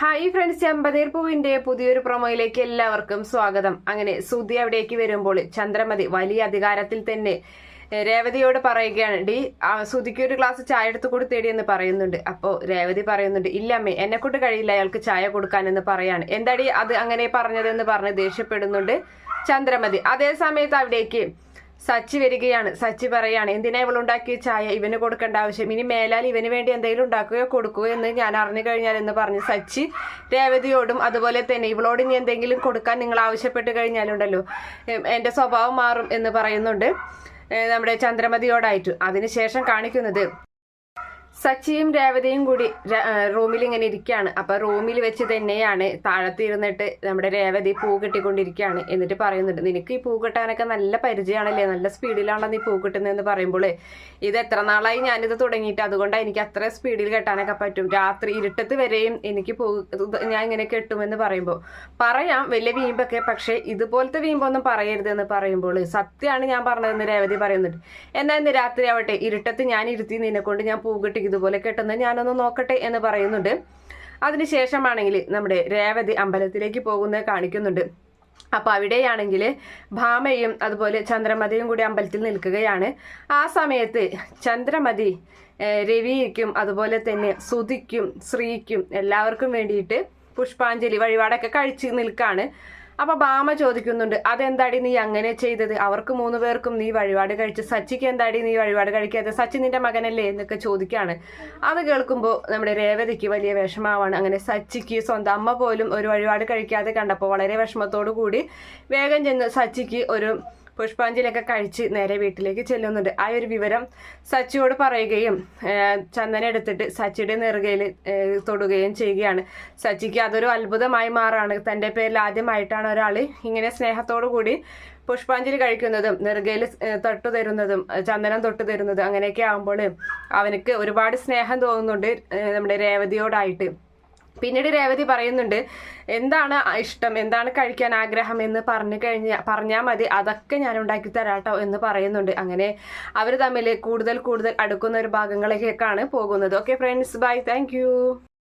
Hi friends ചെമ്പതീർ പൂവിന്റെ പുതിയൊരു പ്രൊമോയിലേക്ക് എല്ലാവർക്കും സ്വാഗതം. അങ്ങനെ സുധി അവിടേക്ക് വരുമ്പോൾ ചന്ദ്രമതി വലിയ അധികാരത്തിൽ തന്നെ രേവതിയോട് പറയുകയാണ് ഡി സുധിക്ക് ഒരു ഗ്ലാസ് ചായ എടുത്ത് കൊടുത്തേടി എന്ന് പറയുന്നുണ്ട്. അപ്പോൾ രേവതി പറയുന്നുണ്ട് ഇല്ല അമ്മേ എന്നെ കൊണ്ട് കഴിയില്ല അയാൾക്ക് ചായ കൊടുക്കാൻ എന്ന് പറയാണ്. എന്താടി അത് അങ്ങനെ പറഞ്ഞതെന്ന് പറഞ്ഞ് ദേഷ്യപ്പെടുന്നുണ്ട് ചന്ദ്രമതി. അതേ സമയത്ത് അവിടേക്ക് സച്ചി വരികയാണ്. സച്ചി പറയാണ് എന്തിനാ ഇവൾ ഉണ്ടാക്കിയ ചായ? ഇവന് കൊടുക്കേണ്ട ആവശ്യം. ഇനി മേലാൽ ഇവന് വേണ്ടി എന്തെങ്കിലും ഉണ്ടാക്കുകയോ കൊടുക്കുകയോ എന്ന് ഞാൻ അറിഞ്ഞു കഴിഞ്ഞാൽ എന്ന് പറഞ്ഞ് സച്ചി രേവതിയോടും അതുപോലെ തന്നെ ഇവളോട് ഇനി എന്തെങ്കിലും കൊടുക്കാൻ നിങ്ങൾ ആവശ്യപ്പെട്ട് കഴിഞ്ഞാലുണ്ടല്ലോ. എന്റെ സ്വഭാവം മാറും എന്ന് പറയുന്നുണ്ട്. നമ്മുടെ ചന്ദ്രമതിയോടായിട്ട്. അതിനുശേഷം കാണിക്കുന്നത് സച്ചിയും രേവതിയും കൂടി റൂമിൽ ഇങ്ങനെ ഇരിക്കുകയാണ്. അപ്പൊ റൂമിൽ വെച്ച് തന്നെയാണ് താഴത്ത് ഇരുന്നിട്ട് നമ്മുടെ രേവതി പൂ കെട്ടിക്കൊണ്ടിരിക്കുകയാണ് എന്നിട്ട് പറയുന്നുണ്ട് നിനക്ക് ഈ പൂ കെട്ടാനൊക്കെ നല്ല പരിചയമാണല്ലേ നല്ല സ്പീഡിലാണോ നീ പൂ കെട്ടുന്നതെന്ന് പറയുമ്പോൾ ഇത് എത്ര നാളായി ഞാനിത് തുടങ്ങിയിട്ട്? അതുകൊണ്ടാണ് എനിക്ക് അത്ര സ്പീഡിൽ കെട്ടാനൊക്കെ പറ്റും. രാത്രി ഇരുട്ടത്ത് വരെയും എനിക്ക് പൂ ഞാൻ ഇങ്ങനെ കെട്ടുമെന്ന് പറയുമ്പോൾ പറയാം വലിയ വീമ്പൊക്കെ പക്ഷേ ഇതുപോലത്തെ വീമ്പൊന്നും പറയരുതെന്ന് പറയുമ്പോൾ സത്യമാണ് ഞാൻ പറഞ്ഞതെന്ന് രേവതി പറയുന്നുണ്ട്. എന്നാൽ ഇന്ന് രാത്രി ആവട്ടെ ഇരുട്ടത്ത് ഞാൻ ഇരുത്തി നിന്നെ കൊണ്ട് ഞാൻ പൂകെട്ടി ഇതുപോലെ കെട്ടുന്നത് ഞാനൊന്ന് നോക്കട്ടെ എന്ന് പറയുന്നുണ്ട്. അതിനുശേഷമാണെങ്കിൽ നമ്മുടെ രേവതി അമ്പലത്തിലേക്ക് പോകുന്നത് കാണിക്കുന്നുണ്ട്. അപ്പോൾ അവിടെയാണെങ്കിൽ ഭാമയും അതുപോലെ ചന്ദ്രമതിയും കൂടി അമ്പലത്തിൽ നിൽക്കുകയാണ്. ആ സമയത്ത് ചന്ദ്രമതി രവിക്കും അതുപോലെ തന്നെ സുതിക്കും ശ്രീക്കും എല്ലാവർക്കും വേണ്ടിയിട്ട് പുഷ്പാഞ്ജലി വഴിപാടൊക്കെ കഴിച്ച് നിൽക്കാണ്. അപ്പൊ ബാമ ചോദിക്കുന്നുണ്ട് അതെന്താടി നീ അങ്ങനെ ചെയ്തത്? അവർക്ക് മൂന്ന് പേർക്കും നീ വഴിപാട് കഴിച്ച് സച്ചിക്ക് എന്താടി നീ വഴിപാട് കഴിക്കാതെ സച്ചി നിന്റെ മകനല്ലേ? എന്നൊക്കെ ചോദിക്കാണ്. അത് കേൾക്കുമ്പോൾ നമ്മുടെ രേവതിക്ക് വലിയ വിഷമാവാണ്. അങ്ങനെ സച്ചിക്ക് സ്വന്തം അമ്മ പോലും ഒരു വഴിപാട് കഴിക്കാതെ കണ്ടപ്പോൾ വളരെ വിഷമത്തോടു കൂടി വേഗം ചെന്ന് സച്ചിക്ക് ഒരു പുഷ്പാഞ്ജലിയൊക്കെ കഴിച്ച് നേരെ വീട്ടിലേക്ക് ചെല്ലുന്നുണ്ട്. ആ ഒരു വിവരം സച്ചിയോട് പറയുകയും ചന്ദന എടുത്തിട്ട് സച്ചിയുടെ നെറുകയിൽ തൊടുകയും ചെയ്യുകയാണ്. സച്ചിക്ക് അതൊരു അത്ഭുതമായി മാറാണ്. തന്റെ പേരിൽ ആദ്യമായിട്ടാണ് ഒരാൾ ഇങ്ങനെ സ്നേഹത്തോടു കൂടി പുഷ്പാഞ്ജലി കഴിക്കുന്നതും നെറുകയിൽ തൊട്ടു തരുന്നതും ചന്ദനം തൊട്ടു തരുന്നതും അങ്ങനെയൊക്കെ ആകുമ്പോൾ അവനക്ക് ഒരുപാട് സ്നേഹം തോന്നുന്നുണ്ട് നമ്മുടെ രേവതിയോടായിട്ട്. പിന്നീട് രേവതി പറയുന്നുണ്ട് എന്താണ് ഇഷ്ടം? എന്താണ് കഴിക്കാൻ ആഗ്രഹം? എന്ന് പറഞ്ഞു കഴിഞ്ഞാൽ പറഞ്ഞാൽ മതി. അതൊക്കെ ഞാൻ ഉണ്ടാക്കി തരാട്ടോ എന്ന് പറയുന്നുണ്ട്. അങ്ങനെ അവർ തമ്മിൽ കൂടുതൽ കൂടുതൽ അടുക്കുന്ന ഒരു ഭാഗങ്ങളിലേക്കാണ് പോകുന്നത്. Okay friends bye thank